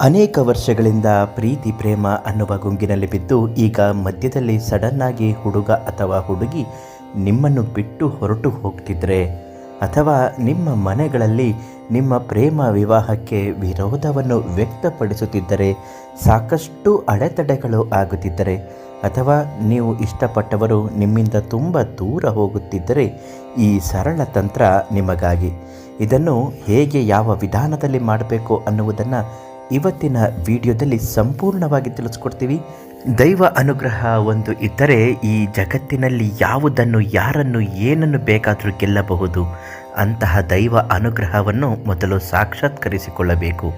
ಅನೇಕ ವರ್ಷಗಳಿಂದ ಪ್ರೀತಿ, ಪ್ರೇಮ ಅನ್ನುವ ಗುಂಗಿನಲ್ಲಿ ಬಿದ್ದು ಈಗ ಮಧ್ಯದಲ್ಲಿ ಸಡನ್ನಾಗಿ ಹುಡುಗ ಅಥವಾ ಹುಡುಗಿ ನಿಮ್ಮನ್ನು ಬಿಟ್ಟು ಹೊರಟು ಹೋಗ್ತಿದ್ರೆ ಅಥವಾ ನಿಮ್ಮ ಮನೆಗಳಲ್ಲಿ ನಿಮ್ಮ ಪ್ರೇಮ ವಿವಾಹಕ್ಕೆ ವಿರೋಧವನ್ನು ವ್ಯಕ್ತಪಡಿಸುತ್ತಿದ್ದರೆ, ಸಾಕಷ್ಟು ಅಡೆತಡೆಗಳು ಆಗುತ್ತಿದ್ದರೆ ಅಥವಾ ನೀವು ಇಷ್ಟಪಟ್ಟವರು ನಿಮ್ಮಿಂದ ತುಂಬ ದೂರ ಹೋಗುತ್ತಿದ್ದರೆ ಈ ಸರಳ ತಂತ್ರ ನಿಮಗಾಗಿ. ಇದನ್ನು ಹೇಗೆ ಯಾವ ವಿಧಾನದಲ್ಲಿ ಮಾಡಬೇಕು ಅನ್ನುವುದನ್ನು ಇವತ್ತಿನ ವಿಡಿಯೋದಲ್ಲಿ ಸಂಪೂರ್ಣವಾಗಿ ತಿಳಿಸ್ಕೊಡ್ತೀವಿ. ದೈವ ಅನುಗ್ರಹ ಒಂದು ಇದ್ದರೆ ಈ ಜಗತ್ತಿನಲ್ಲಿ ಯಾವುದನ್ನು, ಯಾರನ್ನು, ಏನನ್ನು ಬೇಕಾದರೂ ಗೆಲ್ಲಬಹುದು. ಅಂತಹ ದೈವ ಅನುಗ್ರಹವನ್ನು ಮೊದಲು ಸಾಕ್ಷಾತ್ಕರಿಸಿಕೊಳ್ಳಬೇಕು.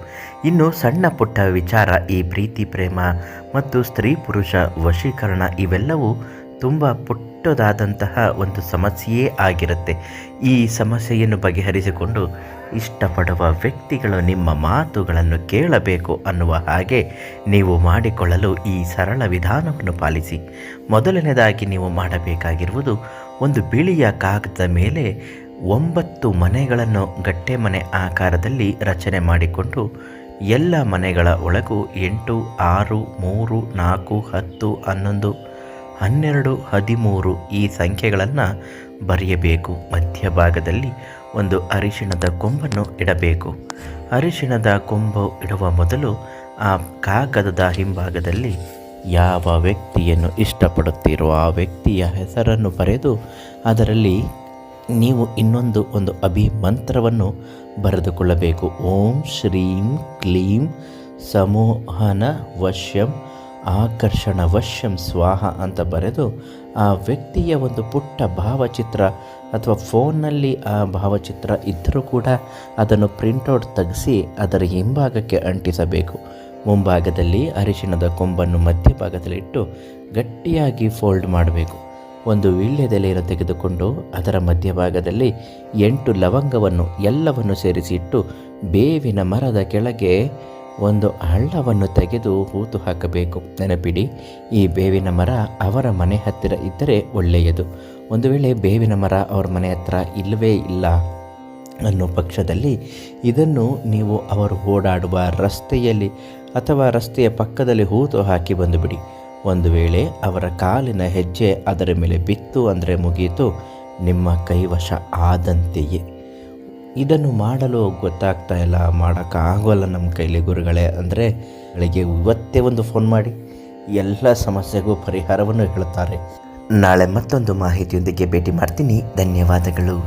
ಇನ್ನು ಸಣ್ಣ ಪುಟ್ಟ ವಿಚಾರ, ಈ ಪ್ರೀತಿ, ಪ್ರೇಮ ಮತ್ತು ಸ್ತ್ರೀ ಪುರುಷ ವಶೀಕರಣ ಇವೆಲ್ಲವೂ ತುಂಬ ಪುಟ್ಟದಾದಂತಹ ಒಂದು ಸಮಸ್ಯೆಯೇ ಆಗಿರುತ್ತೆ. ಈ ಸಮಸ್ಯೆಯನ್ನು ಬಗೆಹರಿಸಿಕೊಂಡು ಇಷ್ಟಪಡುವ ವ್ಯಕ್ತಿಗಳು ನಿಮ್ಮ ಮಾತುಗಳನ್ನು ಕೇಳಬೇಕು ಅನ್ನುವ ಹಾಗೆ ನೀವು ಮಾಡಿಕೊಳ್ಳಲು ಈ ಸರಳ ವಿಧಾನವನ್ನು ಪಾಲಿಸಿ. ಮೊದಲನೇದಾಗಿ ನೀವು ಮಾಡಬೇಕಾಗಿರುವುದು ಒಂದು ಬಿಳಿಯ ಕಾಗದ ಮೇಲೆ ಒಂಬತ್ತು ಮನೆಗಳನ್ನು ಗಟ್ಟೆ ಮನೆ ಆಕಾರದಲ್ಲಿ ರಚನೆ ಮಾಡಿಕೊಂಡು ಎಲ್ಲ ಮನೆಗಳ ಒಳಗೂ ಎಂಟು, ಆರು, ಮೂರು, ನಾಲ್ಕು, ಹತ್ತು, ಹನ್ನೊಂದು ಹನ್ನೆರಡು, ಹದಿಮೂರು ಈ ಸಂಖ್ಯೆಗಳನ್ನು ಬರೆಯಬೇಕು. ಮಧ್ಯಭಾಗದಲ್ಲಿ ಒಂದು ಅರಿಶಿಣದ ಕೊಂಬನ್ನು ಇಡಬೇಕು. ಅರಿಶಿಣದ ಕೊಂಬು ಇಡುವ ಮೊದಲು ಆ ಕಾಗದದ ಹಿಂಭಾಗದಲ್ಲಿ ಯಾವ ವ್ಯಕ್ತಿಯನ್ನು ಇಷ್ಟಪಡುತ್ತೀರೋ ಆ ವ್ಯಕ್ತಿಯ ಹೆಸರನ್ನು ಬರೆದು ಅದರಲ್ಲಿ ನೀವು ಇನ್ನೊಂದು ಒಂದು ಅಭಿಮಂತ್ರವನ್ನು ಬರೆದುಕೊಳ್ಳಬೇಕು. ಓಂ ಶ್ರೀಂ ಕ್ಲೀಂ ಸಮೋಹನ ವಶ್ಯಂ ಆಕರ್ಷಣ ವಶ್ಯಂ ಸ್ವಾಹ ಅಂತ ಬರೆದು ಆ ವ್ಯಕ್ತಿಯ ಒಂದು ಪುಟ್ಟ ಭಾವಚಿತ್ರ ಅಥವಾ ಫೋನ್ನಲ್ಲಿ ಆ ಭಾವಚಿತ್ರ ಇದ್ದರೂ ಕೂಡ ಅದನ್ನು ಪ್ರಿಂಟೌಟ್ ತೆಗೆಸಿ ಅದರ ಹಿಂಭಾಗಕ್ಕೆ ಅಂಟಿಸಬೇಕು. ಮುಂಭಾಗದಲ್ಲಿ ಅರಿಶಿಣದ ಕೊಂಬನ್ನು ಮಧ್ಯಭಾಗದಲ್ಲಿಟ್ಟು ಗಟ್ಟಿಯಾಗಿ ಫೋಲ್ಡ್ ಮಾಡಬೇಕು. ಒಂದು ವೀಳ್ಯದೆಲೆಯನ್ನು ತೆಗೆದುಕೊಂಡು ಅದರ ಮಧ್ಯಭಾಗದಲ್ಲಿ ಎಂಟು ಲವಂಗವನ್ನು ಎಲ್ಲವನ್ನು ಸೇರಿಸಿ ಇಟ್ಟು ಬೇವಿನ ಮರದ ಕೆಳಗೆ ಒಂದು ಹಳ್ಳವನ್ನು ತೆಗೆದು ಹೂತು ಹಾಕಬೇಕು. ನೆನಪಿಡಿ, ಈ ಬೇವಿನ ಮರ ಅವರ ಮನೆ ಹತ್ತಿರ ಇದ್ದರೆ ಒಳ್ಳೆಯದು. ಒಂದು ವೇಳೆ ಬೇವಿನ ಮರ ಅವರ ಮನೆ ಹತ್ತಿರ ಇಲ್ಲವೇ ಇಲ್ಲ ಅನ್ನೋ ಪಕ್ಷದಲ್ಲಿ ಇದನ್ನು ನೀವು ಅವರು ಓಡಾಡುವ ರಸ್ತೆಯಲ್ಲಿ ಅಥವಾ ರಸ್ತೆಯ ಪಕ್ಕದಲ್ಲಿ ಹೂತು ಹಾಕಿ ಬಂದುಬಿಡಿ. ಒಂದು ವೇಳೆ ಅವರ ಕಾಲಿನ ಹೆಜ್ಜೆ ಅದರ ಮೇಲೆ ಬಿತ್ತು ಅಂದರೆ ಮುಗಿಯಿತು ನಿಮ್ಮ ಕೈವಶ ಆದಂತೆಯೇ. ಇದನ್ನು ಮಾಡಲು ಗೊತ್ತಾಗ್ತಾ ಇಲ್ಲ, ಮಾಡೋಕ್ಕಾಗೋಲ್ಲ ನಮ್ಮ ಕೈಲಿ ಗುರುಗಳೇ. ಅಂದರೆ ಬೆಳಿಗ್ಗೆ ಇವತ್ತೇ ಒಂದು ಫೋನ್ ಮಾಡಿ, ಎಲ್ಲ ಸಮಸ್ಯೆಗೂ ಪರಿಹಾರವನ್ನು ಹೇಳುತ್ತಾರೆ. ನಾಳೆ ಮತ್ತೊಂದು ಮಾಹಿತಿಯೊಂದಿಗೆ ಭೇಟಿ ಮಾಡ್ತೀನಿ. ಧನ್ಯವಾದಗಳು.